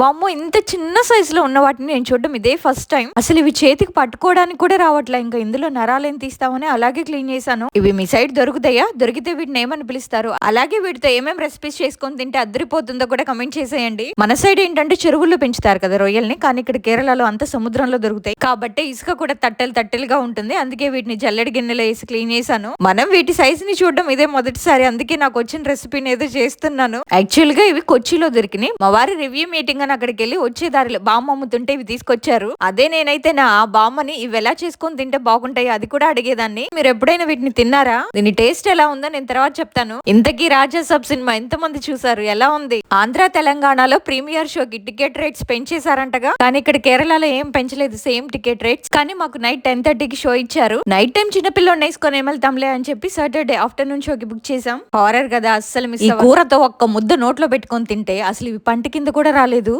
వామ్మో ఇంత చిన్న సైజు లో ఉన్న వాటిని నేను చూడడం ఇదే ఫస్ట్ టైం. అసలు ఇవి చేతికి పట్టుకోవడానికి కూడా రావట్లే. ఇంకా ఇందులో నరాలేం తీస్తామని అలాగే క్లీన్ చేశాను. ఇవి మీ సైడ్ దొరుకుతాయా? దొరికితే వీటిని ఏమని పిలుస్తారు? అలాగే వీటితో ఏమేం రెసిపీస్ చేసుకొని తింటే అద్దరిపోతుందో కూడా కమెంట్ చేసేయండి. మన సైడ్ ఏంటంటే చెరువుల్లో పెంచుతారు కదా రొయ్యల్ని. కానీ ఇక్కడ కేరళలో అంత సముద్రంలో దొరుకుతాయి. కాబట్టి ఇసుక కూడా తట్టెలు తట్టెలుగా ఉంటుంది. అందుకే వీటిని జల్లెడి గిన్నెలో వేసి క్లీన్ చేశాను. మనం వీటి సైజ్ని చూడడం ఇదే మొదటిసారి. అందుకే నాకు వచ్చిన రెసిపీని ఏదో చేస్తున్నాను. యాక్చువల్గా ఇవి కొచ్చిలో దొరికినాయి. మా వారి రివ్యూ మీటింగ్ అని అక్కడికి వెళ్ళి వచ్చే దారిలో బామ్మ అమ్ముతుంటే ఇవి తీసుకొచ్చారు. అదే నేనైతే నా బామ్మని ఇవి ఎలా చేసుకొని తింటే బాగుంటాయి అది కూడా అడిగేదాన్ని. మీరు ఎప్పుడైనా వీటిని తిన్నారా? దీని టేస్ట్ ఎలా ఉందో నేను తర్వాత చెప్తాను. ఇంతకీ రాజా సబ్ సినిమా ఎంతమంది చూసారు? ఎలా ఉంది? ఆంధ్ర తెలంగాణలో ప్రీమియర్ షోకి టికెట్ రేట్స్ పెంచేశారంటగా. కానీ ఇక్కడ కేరళలో ఏం పెంచలేదు సేమ్ టికెట్ రేట్స్. కానీ మాకు నైట్ టెన్ థర్టీకి షో ఇచ్చారు. నైట్ టైం చిన్నపిల్లని వేసుకొని ఏమెళ్తాంలే అని చెప్పి సాటర్డే ఆఫ్టర్నూన్ షోకి బుక్ చేసాం హారర్ కదా అస్సలు మిస్ కూరతో ఒక్క ముద్ద నోట్లో పెట్టుకొని తింటే అసలు ఇవి పంట కింద కూడా రాలేదు.